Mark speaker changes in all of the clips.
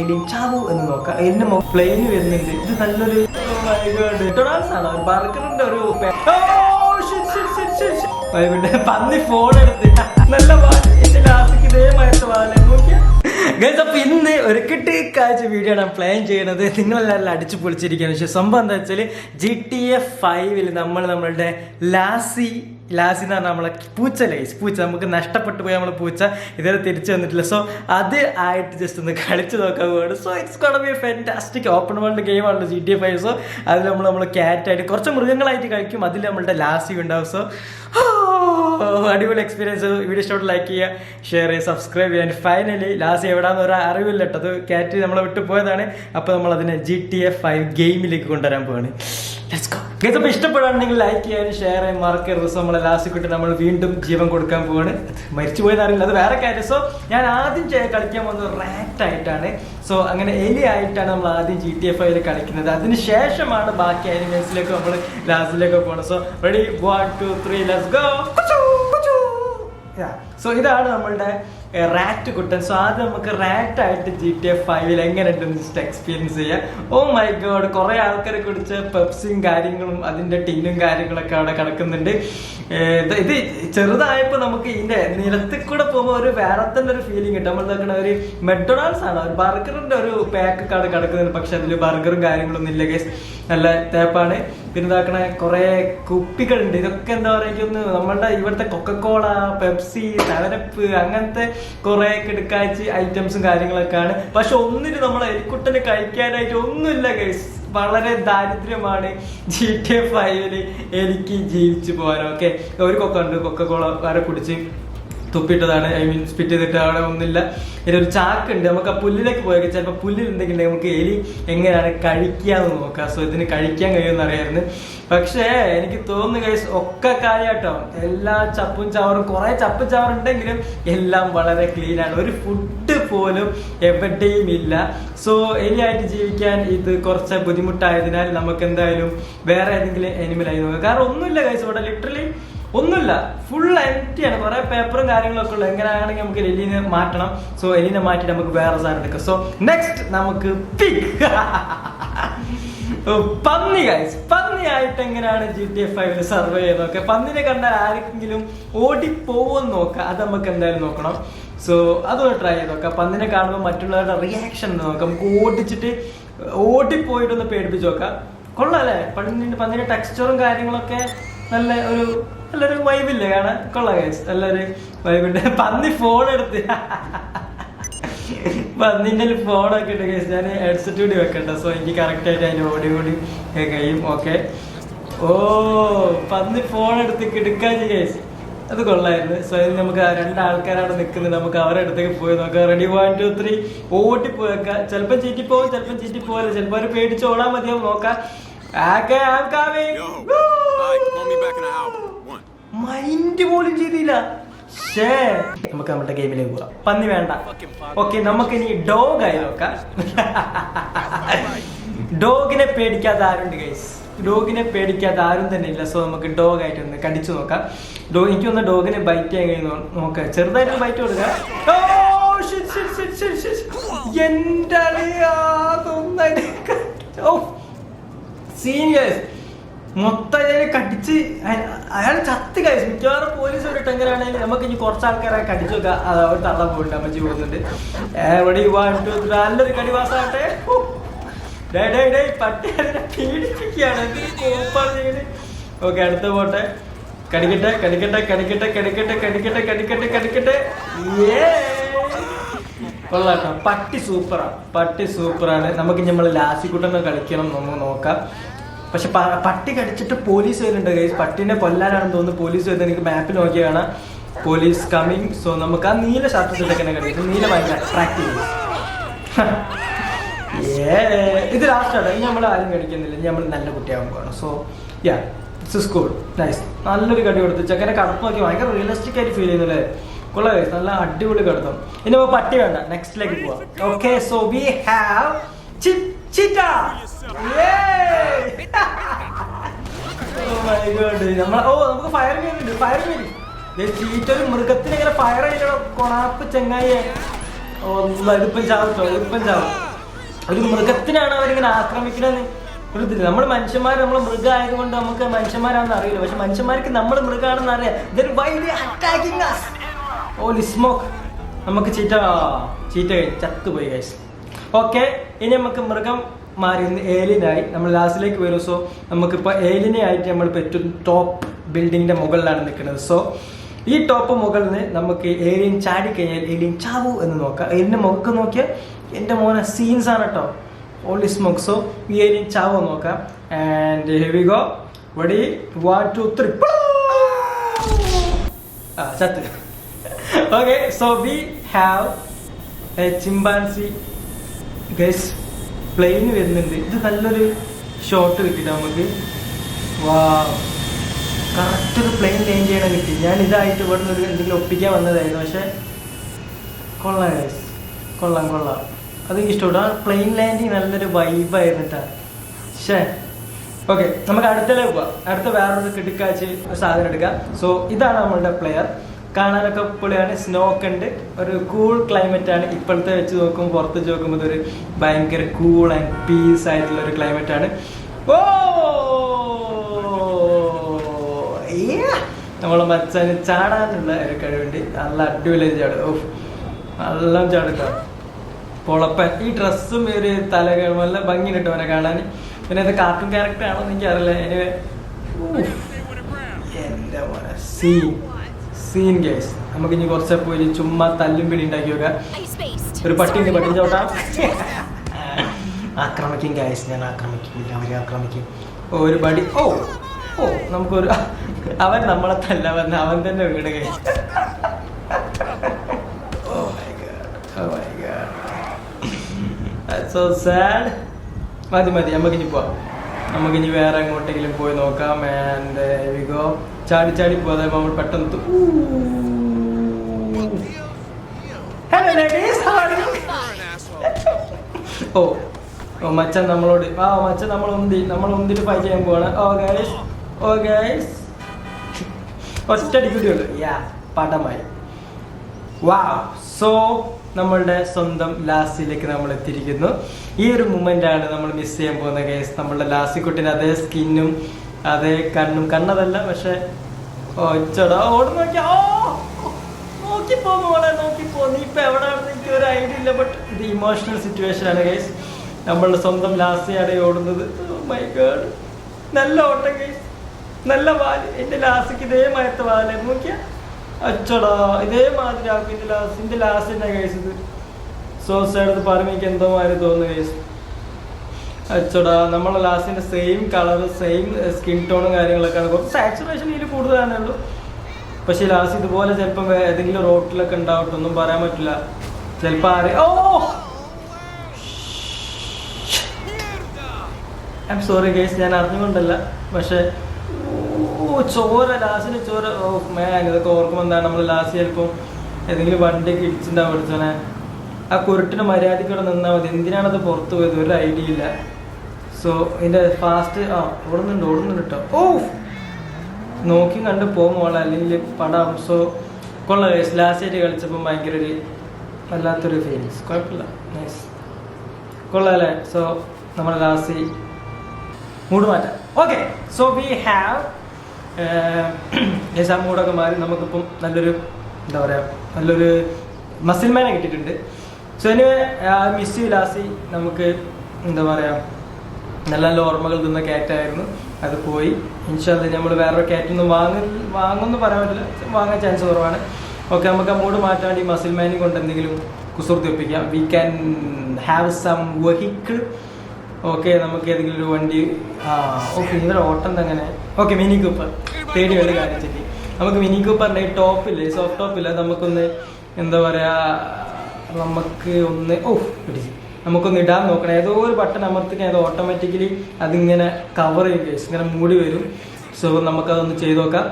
Speaker 1: ഇനി ചാവു എന്ന് നോക്കാം. എന്റെ പ്ലെയിന് വരുന്നുണ്ട്. ഇത് നല്ലൊരു ആണ് ഒരു Oh, പന്നി ഫോൺ എടുത്ത്. നല്ല ഇന്ന് ഒരു കിട്ടി കാഴ്ച വീഡിയോ ആണ് പ്ലാൻ ചെയ്യുന്നത്. നിങ്ങളെല്ലാവരും അടിച്ചു പൊളിച്ചിരിക്കുകയാണ്. പക്ഷെ സംഭവം എന്താ വെച്ചാൽ ജി ടി എഫ് ഫൈവിൽ നമ്മൾ നമ്മളുടെ ലാസി ലാസി എന്ന് പറഞ്ഞാൽ നമ്മളെ പൂച്ച ലൈസ് പൂച്ച നമുക്ക് നഷ്ടപ്പെട്ടു പോയ നമ്മളെ പൂച്ച ഇതുവരെ തിരിച്ചു വന്നിട്ടില്ല. സോ അത് ആയിട്ട് ജസ്റ്റ് ഒന്ന് കളിച്ചു നോക്കാൻ പോവാണ്. So it's gonna be fantastic open world game ആണല്ലോ ജി ടി ഫൈവ് സോ അതിൽ നമ്മൾ നമ്മൾ ക്യാറ്റായിട്ട് കുറച്ച് മൃഗങ്ങളായിട്ട് കളിക്കും. അതിൽ നമ്മളുടെ ലാസി ഉണ്ടാവും. സോ അടിപൊളി എക്സ്പീരിയൻസ് വീഡിയോ ഇഷ്ടപ്പെട്ട് ലൈക്ക് ചെയ്യുക ഷെയർ ചെയ്യുക സബ്സ്ക്രൈബ് ചെയ്യുക. ഫൈനലി ലാസ്റ്റ് എവിടാന്ന് ഒരു അറിവില്ല കേട്ടോ. അത് കാറ്റ് നമ്മളെ വിട്ടു പോയതാണ്. അപ്പോൾ നമ്മളതിനെ ജി ടി എഫ് ഫൈവ് ഗെയിമിലേക്ക് കൊണ്ടുവരാൻ പോവാണ്. ഗൈസ് അപ്പോൾ ഇഷ്ടപ്പെടുകയാണെങ്കിൽ ലൈക്ക് ചെയ്യാനും ഷെയർ ചെയ്യാൻ മറക്കരുത് സോ നമ്മളെ ലാസ്റ്റ് കിട്ടി നമ്മൾ വീണ്ടും ജീവൻ കൊടുക്കാൻ പോവാണ്. മരിച്ചു പോയെന്ന് അറിയില്ല അത് വേറെ കാര്യം. സോ ഞാൻ ആദ്യം കളിക്കാൻ പോകുന്നത് റാറ്റ് ആയിട്ടാണ്. സോ അങ്ങനെ എലി ആയിട്ടാണ് നമ്മൾ ആദ്യം ജി ടി എഫ് ഐയിൽ കളിക്കുന്നത്. അതിന് ശേഷമാണ് ബാക്കി അനിമൽസിലേക്ക് നമ്മൾ ലാസ്റ്റിലേക്ക് പോകുന്നത് so ready one two three let's go so ഇതാണ് നമ്മളുടെ റാറ്റ് കുട്ടൻ. സോ ആദ്യം നമുക്ക് റാറ്റ് ആയിട്ട് ജി ടി എഫ് ഫൈവിൽ എങ്ങനെയുണ്ടെന്ന് ജസ്റ്റ് എക്സ്പീരിയൻസ് ചെയ്യാം. ഓ മൈ ഗോഡ് കുറെ ആൾക്കാരെ കുറിച്ച് പെപ്സിയും കാര്യങ്ങളും അതിന്റെ ടിന്നും കാര്യങ്ങളൊക്കെ അവിടെ കിടക്കുന്നുണ്ട്. ഇത് ചെറുതായപ്പോ നമുക്ക് ഇതിന്റെ നിലത്തിൽ കൂടെ പോകുമ്പോൾ ഒരു വേറെ തന്നെ ഒരു ഫീലിംഗ് കിട്ടും നമ്മൾ നോക്കണ ഒരു മെക്ഡൊണാൾഡ്സ് ആണ്. ഒരു ബർഗറിന്റെ ഒരു പാക്ക് ഒക്കെ അവിടെ കിടക്കുന്നുണ്ട്. പക്ഷെ അതിൽ ബർഗറും കാര്യങ്ങളൊന്നും ഇല്ല കേസ് നല്ല തേപ്പാണ്. പിന്നെ ഇതാക്കണ കുറെ കുപ്പികളുണ്ട്. ഇതൊക്കെ എന്താ പറയുക ഒന്ന് നമ്മളുടെ ഇവിടുത്തെ കൊക്കക്കോള പെപ്സി തലരപ്പ് അങ്ങനത്തെ കുറെ കിടക്കാഴ്ച ഐറ്റംസും കാര്യങ്ങളൊക്കെയാണ്. പക്ഷെ ഒന്നിന് നമ്മൾ എലിക്കുട്ടന് കഴിക്കാനായിട്ട് ഒന്നുമില്ല ഗൈസ് വളരെ ദാരിദ്ര്യമാണ് ജി ടി എഫ് ഫൈവിൽ എനിക്ക് ജീവിച്ചു പോകാൻ. ഓക്കെ ഒരു കൊക്ക ഉണ്ട്. കൊക്കക്കോള വരെ കുടിച്ച് തുപ്പിട്ടതാണ്. ഐ മീൻ സ്പിറ്റ് ചെയ്തിട്ട് അവിടെ ഒന്നില്ല ഒന്നുമില്ല ഒരു ചാക്കുണ്ട്. നമുക്ക് ആ പുല്ലിലേക്ക് പോയൊക്കെ ചിലപ്പോൾ പുല്ലിലുണ്ടെങ്കിൽ നമുക്ക് എലി എങ്ങനെയാണ് കഴിക്കാന്ന് നോക്കാം. സോ ഇതിന് കഴിക്കാൻ കഴിയുമെന്ന് അറിയായിരുന്നു. പക്ഷേ എനിക്ക് തോന്നുന്നു കൈസ് ഒക്കെ കാര്യമായിട്ടോ എല്ലാ ചപ്പും ചവറും കുറെ ചപ്പും ചവറുണ്ടെങ്കിലും എല്ലാം വളരെ ക്ലീനാണ് ഒരു ഫുഡ് പോലും എവിടെയും ഇല്ല. സോ എലിയായിട്ട് ജീവിക്കാൻ ഇത് കുറച്ച് ബുദ്ധിമുട്ടായതിനാൽ നമുക്ക് എന്തായാലും വേറെ ഏതെങ്കിലും എനിമലായി നോക്കാം. കാരണം ഒന്നുമില്ല കൈസ് ഇവിടെ ലിറ്ററലി ഒന്നുമില്ല. ഫുൾ എംറ്റി ആണ്. കുറെ പേപ്പറും കാര്യങ്ങളൊക്കെ ഉള്ളു. എങ്ങനെയാണെങ്കിൽ നമുക്ക് എലിനെ മാറ്റണം. സോ എലിനെ മാറ്റിയിട്ട് നമുക്ക് വേറെ സാധനം എടുക്കാം. സോ നെക്സ്റ്റ് നമുക്ക് പന്നി ഗൈസ് പന്നി ആയിട്ട് എങ്ങനെയാണ് ജി ടി എഫ് ഫൈവിൽ സർവേ ചെയ്ത് നോക്കുക പന്നിനെ കണ്ടാൽ ആരെങ്കിലും ഓടിപ്പോവെന്ന് നോക്കുക അത് നമുക്ക് എന്തായാലും നോക്കണം. സോ അതൊന്ന് ട്രൈ ചെയ്ത് നോക്കാം. പന്നിനെ കാണുമ്പോൾ മറ്റുള്ളവരുടെ റിയാക്ഷൻ നോക്കാം. നമുക്ക് ഓടിച്ചിട്ട് ഓടിപ്പോയിട്ടൊന്ന് പേടിപ്പിച്ച് നോക്കാം. കൊള്ളാം അല്ലേ? പന്നിന്റെ പന്നിന്റെ ടെക്സ്ചറും കാര്യങ്ങളൊക്കെ നല്ല ഒരു നല്ലൊരു വൈബില്ലേ കാണാൻ? കൊള്ളാം കഴിച്ചു നല്ലൊരു വൈബിന്റെ പന്നി ഫോൺ എടുത്ത്. പന്നിന്റെ ഫോണൊക്കെ ഉണ്ട് കഴിച്ചു ഞാൻ ഹെഡ്സെറ്റ് കൂടി വെക്കണ്ട. സോ എനിക്ക് കറക്റ്റ് ആയിട്ട് അതിന്റെ ഓടി കൂടി കഴിയും. ഓക്കെ ഓ പന്നി ഫോൺ എടുത്ത് കിടക്കാൻ കഴിച്ചു അത് കൊള്ളായിരുന്നു. സോ ഇത് നമുക്ക് രണ്ടാൾക്കാരാണ് നിൽക്കുന്നത് നമുക്ക് അവരുടെ അടുത്തേക്ക് പോയി നോക്കാം. റെഡി വൺ ടു ത്രീ ഓട്ടി പോയേക്കാം ചിലപ്പോൾ ചീറ്റി പോകും ചിലപ്പോൾ ചീറ്റി പോകില്ല ചിലപ്പോൾ അവർ പേടിച്ച് ഓടാൻ മതിയാവും. നോക്കാം. ആക്കെ I'm മൈൻഡ് പോലും ചെയ്തില്ല. ഷേ നമുക്ക് നമ്മുടെ ഗെയിമിലേക്ക് പോവാം പന്നി വേണ്ട. ഓക്കെ നമുക്ക് ഇനി ഡോഗ് ആയി നോക്കാം. ഡോഗിനെ പേടിക്കാത്ത ആരുണ്ട് ഗൈസ് ഡോഗിനെ പേടിക്കാത്ത ആരും തന്നെ ഇല്ല. സോ നമുക്ക് ഡോഗ് ആയിട്ട് ഒന്ന് കടിച്ചു നോക്കാം. ഡോ എനിക്കൊന്ന് ഡോഗിനെ ബൈറ്റ് ചെയ്യാൻ കഴിഞ്ഞു നോക്കാം ചെറുതായിട്ട് ബൈറ്റ് കൊടുക്കാം. സീനിയേഴ്സ് മൊത്തം അയാൾ കടിച്ച് അയാൾ ചത്ത് കഴിച്ചു മിക്കവാറും പോലീസ് ഒരു എങ്ങനെയാണെങ്കിൽ നമുക്ക് ഇനി കുറച്ച് ആൾക്കാരെ കടിച്ചു വെക്കാം. അവർ തള്ള പോയിട്ട് അമ്മച്ചി പോകുന്നുണ്ട് എവിടെ നല്ലൊരു കടിവാസാകട്ടെ ഓക്കെ അടുത്ത പോട്ടെ. കടിക്കട്ടെ കടിക്കട്ടെ കടിക്കട്ടെ കടിക്കട്ടെ കടിക്കട്ടെ കടിക്കട്ടെ കടിക്കട്ടെ. കൊള്ളാട്ടോ. പട്ടി സൂപ്പറാണ് പട്ടി സൂപ്പറാണ്. നമുക്ക് നമ്മൾ ലാസിക്കുട്ടനെ കളിക്കണം നമുക്ക് നോക്കാം. പക്ഷെ പട്ടി കടിച്ചിട്ട് പോലീസ് വരുന്നുണ്ട് ഗൈസ് പട്ടിനെ കൊല്ലാനാണെന്ന് തോന്നുന്നു പോലീസ് വരുന്നത്. എനിക്ക് മാപ്പിൽ നോക്കിയാണ് പോലീസ് കമ്മിങ് സോ നമുക്ക് ആ നീല ഷർട്ട് ഇട്ടൊക്കെ കണ്ടിട്ട് നീല ചെയ്യും Yeah. ഇത് ലാസ്റ്റ് ആണ്. ഇനി നമ്മൾ ആരും കടിക്കുന്നില്ല. ഇനി നമ്മൾ നല്ല കുട്ടിയാകാൻ so yeah it's school nice നല്ലൊരു കടി കൊടുത്തു ചെക്കനെ കടപ്പ് നോക്കി ഭയങ്കര റിയലിസ്റ്റിക് ആയിട്ട് ഫീൽ ചെയ്യുന്നു കൊള്ളാ guys. നല്ല അടിപൊളി കടത്തും ഇനി പട്ടി വേണ്ട. നെക്സ്റ്റിലേക്ക് പോവാം. Okay so we have cheetah. നമുക്ക് ഫയർ ഫയർ ചീറ്റ ഒരു മൃഗത്തിന് ഇങ്ങനെ ഫയർ ചെയ്യണം കൊണാപ്പ് ചെങ്ങായി ഒന്നും ഇതിപ്പം ചാവട്ടോ ഇതിപ്പം ചാവും ഒരു മൃഗത്തിനാണ് അവരിങ്ങനെ ആക്രമിക്കണമെന്ന് ഒരു നമ്മൾ മനുഷ്യന്മാർ നമ്മൾ മൃഗമായതുകൊണ്ട് നമുക്ക് മനുഷ്യന്മാരാണെന്ന് അറിയില്ല പക്ഷെ മനുഷ്യന്മാർക്ക് നമ്മൾ മൃഗമാണെന്ന് അറിയാം? ഓ ലിസ്മോക്ക് നമുക്ക് ചീറ്റ ചീറ്റ ചത്തുപോയി ഓക്കെ ഇനി നമുക്ക് മൃഗം മാറി ഏലിനായി നമ്മൾ ലാസ്റ്റിലേക്ക് വരും. സോ നമുക്കിപ്പോൾ ഏലിനെ ആയിട്ട് നമ്മൾ ഏറ്റവും ടോപ്പ് ബിൽഡിങ്ങിന്റെ മുകളിലാണ് നിൽക്കുന്നത്. സോ ഈ ടോപ്പ് മുകളിൽ നിന്ന് നമുക്ക് ഏലിയൻ ചാടി കഴിഞ്ഞാൽ ഏലിയൻ ചാവു എന്ന് നോക്കാം. ഏലിന്റെ മുഖക്ക് നോക്കിയാൽ എന്റെ മോനെ സീൻസ് ആണ് കേട്ടോ ഓൺലി സ്മോക്ക് സോ ഈ ഏലിയൻ ചാവു നോക്കാം. ആൻഡ് ഹെവി ഗോ വടി വൺ ടു ത്രീ ആ ചത്ത്. Okay so we have a chimpanzee guys plane വരുന്നുണ്ട്. ഇത് നല്ലൊരു ഷോട്ട് കിട്ടിയിട്ട് നമുക്ക് വാ. കറക്റ്റ് ഒരു പ്ലെയിൻ ചേഞ്ച് ചെയ്യണം കിട്ടി. ഞാൻ ഇതായിട്ട് ഇവിടെ നിന്ന് ഒരു എന്തെങ്കിലും ഒപ്പിക്കാൻ വന്നതായിരുന്നു. പക്ഷെ കൊള്ളാം കൊള്ളാം കൊള്ളാം. അതെനിക്ക് ഇഷ്ടപ്പെട്ടു. ആ പ്ലെയിൻ ലാൻഡിങ് നല്ലൊരു വൈബായിരുന്നു ഷേ. ഓക്കെ നമുക്ക് അടുത്തലേക്ക് പോവാം. അടുത്ത വേറൊരു കിടക്കാച്ച് സാധനം എടുക്കാം. സോ ഇതാണ് നമ്മളുടെ പ്ലെയർ കാണാനൊക്കെ പൊളിയാണ്. സ്നോ ഒക്കെ ഉണ്ട്. ഒരു കൂൾ ക്ലൈമറ്റ് ആണ്. ഇപ്പോഴത്തെ വെച്ച് നോക്കുമ്പോൾ പുറത്ത് വെച്ച് നോക്കുമ്പോൾ ഒരു ഭയങ്കര കൂൾ ആൻഡ് പീസ് ആയിട്ടുള്ള ഒരു ക്ലൈമറ്റ് ആണ്. ഓ. നമ്മളെ മച്ചാന് ചാടാനുള്ള ഒരു കഴിവുണ്ട്. നല്ല അടിപൊളി ചാടും. ഓ നല്ല ചാടുക പൊളപ്പൻ. ഈ ഡ്രസ്സും ഒരു തലകൾ നല്ല ഭംഗി കിട്ടും അവനെ കാണാൻ പിന്നെ ഇത് കാർട്ടൂൺ ക്യാരക്ടർ ആണോ എന്ന് എനിക്കറിയില്ല. എനിവേ എന്റെ മോനെ. സീൻ ഗേസ് നമുക്ക് ഇനി കുറച്ച് പോയി ചുമ്മാ തല്ലും പിടി ഉണ്ടാക്കി
Speaker 2: വെക്കാം.
Speaker 1: ഒരു പട്ടിയുണ്ട് പട്ടി ചോട്ടാ. ആക്രമിക്കും ഗായസ് ഞാൻ ആക്രമിക്കും അവരെ ആക്രമിക്കും. ഓ, ഒരു പടി. ഓ ഓ നമുക്കൊരു അവൻ നമ്മളെ തല്ല വന്ന് അവൻ തന്നെ വീട് ഗാഡ് സോ സാഡ് മതി മതി. നമുക്കിനി പോവാം. നമുക്കിനി വേറെ എങ്ങോട്ടെങ്കിലും പോയി നോക്കാം. ആൻഡ് വി ഗോ ചാടി ചാടി പോകാതെ നമ്മൾ പെട്ടെന്ന് ഓ ഓ മച്ചൻ നമ്മളോട് ആ മച്ചൻ നമ്മൾ ഉന്തി നമ്മൾ ഉന്തിട്ട് ഫൈ ചെയ്യാൻ പോവാണ്. ഓ ഗൈസ് ഓ ഗൈസ് ഒറ്റടി കുടിയുള്ളൂ യാ പടമായി വാ സോ നമ്മളുടെ സ്വന്തം ലാസ്റ്റിലേക്ക് നമ്മൾ എത്തിയിരിക്കുന്നു. ഈ ഒരു മൂമെന്റ് ആണ് നമ്മൾ മിസ് ചെയ്യാൻ പോകുന്ന കേസ് നമ്മളുടെ ലാസ്റ്റ് കുട്ടിന് അതേ സ്കിന്നും അതേ കണ്ണും കണ്ണതല്ല പക്ഷെ ഒച്ചടാ ഓട് നോക്കി ഓ നോക്കിപ്പോ മോളെ നോക്കിപ്പോ നീ ഇപ്പൊ എവിടെയാണെന്ന് എനിക്ക് ഒരു ഐഡിയ ഇല്ല ബട്ട് ഇത് ഇമോഷണൽ സിറ്റുവേഷൻ ആണ് കേസ് നമ്മളുടെ സ്വന്തം ലാസ്റ്റിയാണ് ഓടുന്നത്. മൈ ഗേഡ് നല്ല ഓട്ടം ഗൈസ് നല്ല വാൽ. എന്റെ ലാസ്റ്റിക്ക് ഇതേ മരത്തെ വാൽ നോക്കിയാ. അച്ചടാ ഇതേ മാതിരി ആക്കും. എന്റെ ലാസ്റ്റ് എന്റെ ലാസ്റ്റ് തന്നെ കഴിച്ചത് ഇത്. സോസ് എടുത്ത് പറയുമ്പോൾ എനിക്ക് എന്തോ മാതിരി തോന്നുന്നു കേസ് അച്ചടാ നമ്മളെ ലാസ്റ്റിന്റെ സെയിം കളർ സെയിം സ്കിൻ ടോണും കാര്യങ്ങളൊക്കെയാണ് കുറച്ച് സാച്ചുറേഷൻ ഇതിൽ കൂടുതലാണേ ഉള്ളൂ. പക്ഷേ ലാസ്റ്റ് ഇതുപോലെ ചിലപ്പം ഏതെങ്കിലും റോട്ടിലൊക്കെ ഉണ്ടാവട്ടെ ഒന്നും പറയാൻ പറ്റില്ല. ചിലപ്പോൾ ആരെ ഓ! ഐ സോറി ഗേസ് ഞാൻ അറിഞ്ഞുകൊണ്ടല്ല. പക്ഷേ ഓ ചോര ലാസ്റ്റിന് ചോര. ഓ മാൻ ഇതൊക്കെ ഓർക്കുമ്പോൾ എന്താണ് നമ്മൾ ലാസ്റ്റ് ചിലപ്പം ഏതെങ്കിലും വണ്ടി ഇടിച്ചിട്ടുണ്ടാവും പഠിച്ചോനെ ആ കുരുട്ടിന് മര്യാദയ്ക്കൂടെ നിന്നാൽ മതി. എന്തിനാണത് പുറത്ത് പോയത്? ഒരു ഐഡിയ ഇല്ല. സോ ഇതിന്റെ ഫാസ്റ്റ് ആ ഓടുന്നുണ്ട് ഓടുന്നുണ്ട് കേട്ടോ ഓ നോക്കി കണ്ട് പോകുമ്പോൾ അല്ലെങ്കിൽ പടം. സോ കൊള്ളാം ഗൈസ് ലാസ്റ്റ് ആയിട്ട് കളിച്ചപ്പോൾ ഭയങ്കര ഒരു വല്ലാത്തൊരു ഫീലിങ്സ് കുഴപ്പമില്ല. നൈസ് കൊള്ളാല്ലേ സോ നമ്മൾ ലാസ്റ്റ് മൂഡ് മാറ്റാം. Okay so we have guys ആ മൂഡൊക്കെ മാറി. നമുക്കിപ്പം നല്ലൊരു എന്താ പറയുക നല്ലൊരു മസിൽമാനെ കിട്ടിയിട്ടുണ്ട്. സോ എനിവേ മിസ് യു ലാസി. നമുക്ക് എന്താ പറയുക നല്ല നല്ല ഓർമ്മകൾ തിന്ന കാറ്റായിരുന്നു അത് പോയി. ഇൻഷാൽ നമ്മൾ വേറൊരു കാറ്റൊന്നും വാങ്ങ വാങ്ങുമെന്ന് പറയാൻ പറ്റില്ല. വാങ്ങാൻ ചാൻസ് കുറവാണ്. ഓക്കെ നമുക്ക് അങ്ങോട്ട് മാറ്റാണ്ട് ഈ മസിൽ മാനി കൊണ്ട് എന്തെങ്കിലും കുസൃതി ഒപ്പിക്കാം. We can have some vehicle okay നമുക്ക് ഏതെങ്കിലും ഒരു വണ്ടി. ആ ഓക്കെ ഇവരുടെ ഓട്ടം തന്നെ. Okay Mini Cooper. തേടി വേണ്ട ചെല്ലി നമുക്ക് മിനി കൂപ്പറിന്റെ ടോപ്പില്ലേ സോഫ്റ്റ് ടോപ്പില്ല നമുക്കൊന്ന് എന്താ പറയുക നമുക്ക് ഒന്ന് ഓ പിടിച്ച്. നമുക്കൊന്ന് ഇടാൻ നോക്കണം. ഏതോ ഒരു ബട്ടൺ അമർത്തിക്കാൻ അത് ഓട്ടോമാറ്റിക്കലി അതിങ്ങനെ കവർ ചെയ്യും കേസ് ഇങ്ങനെ മൂടി വരും. സോ നമുക്കതൊന്ന് ചെയ്ത് നോക്കാം.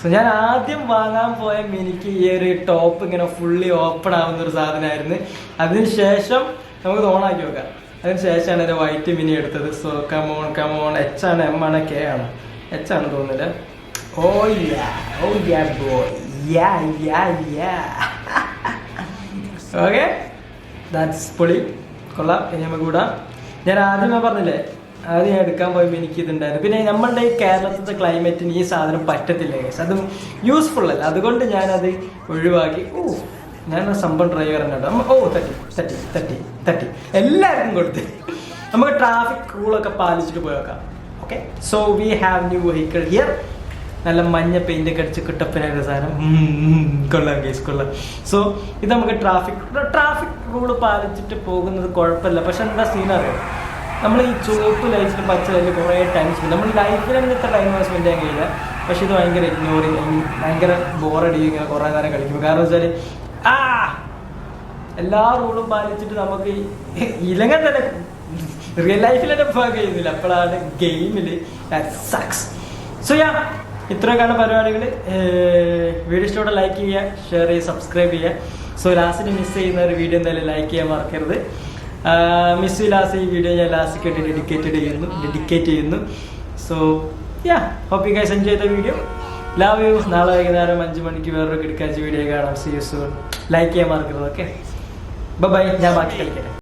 Speaker 1: സോ ഞാൻ ആദ്യം വാങ്ങാൻ പോയ മിനിക്ക് ഈ ഒരു ടോപ്പ് ഇങ്ങനെ ഫുള്ളി ഓപ്പൺ ആവുന്ന ഒരു സാധനമായിരുന്നു. അതിനുശേഷം നമുക്ക് ഓണാക്കി നോക്കാം. അതിനുശേഷമാണ് എന്റെ വൈറ്റ് മിനി എടുത്തത്. So come on come on H ആണ് എം ആണ് കെ ആണ്. എച്ച് ആണ് തോന്നുന്നില്ല. ഓ യാ ഓ യാ യാ യാ യാ ഓക്കെ ദാറ്റ്സ് പൊളി. കൊള്ളാം. ഇനി നമുക്ക് കൂടാം. ഞാൻ ആദ്യമേ പറഞ്ഞില്ലേ ആദ്യം എടുക്കാൻ പോയപ്പോൾ എനിക്ക് ഇതുണ്ടായിരുന്നു. പിന്നെ നമ്മളുടെ ഈ കേരളത്തിലത്തെ ക്ലൈമറ്റിന് ഈ സാധനം പറ്റത്തില്ല guys. അതും യൂസ്ഫുൾ അല്ല. അതുകൊണ്ട് ഞാനത് ഒഴിവാക്കി. ഓ ഞാൻ ആ സംഭവം ഡ്രൈവർ തന്നെ ഓ തട്ടി തട്ടി തട്ടി തട്ടി. എല്ലാവർക്കും കൊടുത്ത്. നമുക്ക് ട്രാഫിക് റൂളൊക്കെ പാലിച്ചിട്ട് പോയേക്കാം okay so we have new vehicle here നല്ല മഞ്ഞ പെയിന്റ് ഒക്കെ അടിച്ച് കിട്ടപ്പനായിട്ട് സാധനം. കൊള്ളാം കേസ് കൊള്ളാം. സോ ഇത് നമുക്ക് ട്രാഫിക് ട്രാഫിക് റൂൾ പാലിച്ചിട്ട് പോകുന്നത് കുഴപ്പമില്ല. പക്ഷെ എന്താ സീൻ അറിയാം? നമ്മൾ ഈ ചുവപ്പ് ലൈറ്റിൽ പച്ച ലൈറ്റിൽ കുറേ ടൈം സ്പെൻഡ് നമ്മൾ ലൈഫിലാണ് ഇത്ര ടൈം സ്പെൻഡ് ചെയ്യാൻ കഴിയില്ല. പക്ഷെ ഇത് ഭയങ്കര ഇഗ്നോറിങ് ഭയങ്കര ബോറടി ഇങ്ങനെ കുറേ നേരം കളിക്കും കാരണം വെച്ചാൽ ആ എല്ലാ റൂളും പാലിച്ചിട്ട് നമുക്ക് ഇലങ്ങൻ തന്നെ റിയൽ ലൈഫിൽ തന്നെ ഭാഗം ചെയ്യുന്നില്ല അപ്പോഴാണ് ഗെയിമിൽ സക്സ് സോ യാ ഇത്രയൊക്കെയാണ് പരിപാടികൾ വീഡിയോ ഇഷ്ടപ്പെട്ട ലൈക്ക് ചെയ്യുക ഷെയർ ചെയ്യുക സബ്സ്ക്രൈബ് ചെയ്യുക. സോ ലാസ്റ്റിന് മിസ് ചെയ്യുന്ന ഒരു വീഡിയോ എന്തായാലും ലൈക്ക് ചെയ്യാൻ മറക്കരുത്. മിസ് ലാസ്റ്റ് ഈ വീഡിയോ ഞാൻ ലാസ്റ്റ് കേട്ട് ഡെഡിക്കേറ്റഡ് ചെയ്യുന്നു ഡെഡിക്കേറ്റ് ചെയ്യുന്നു. So yeah hope you guys enjoy the video love you നാളെ വൈകുന്നേരം അഞ്ച് മണിക്ക് വേറൊരു കിടക്കാച്ച വീഡിയോ കാണാം. സി യു സൂൺ ലൈക്ക് ചെയ്യാൻ മറക്കരുത് ഓക്കെ ബൈ ഞാൻ ബാക്കി കളിക്കട്ടെ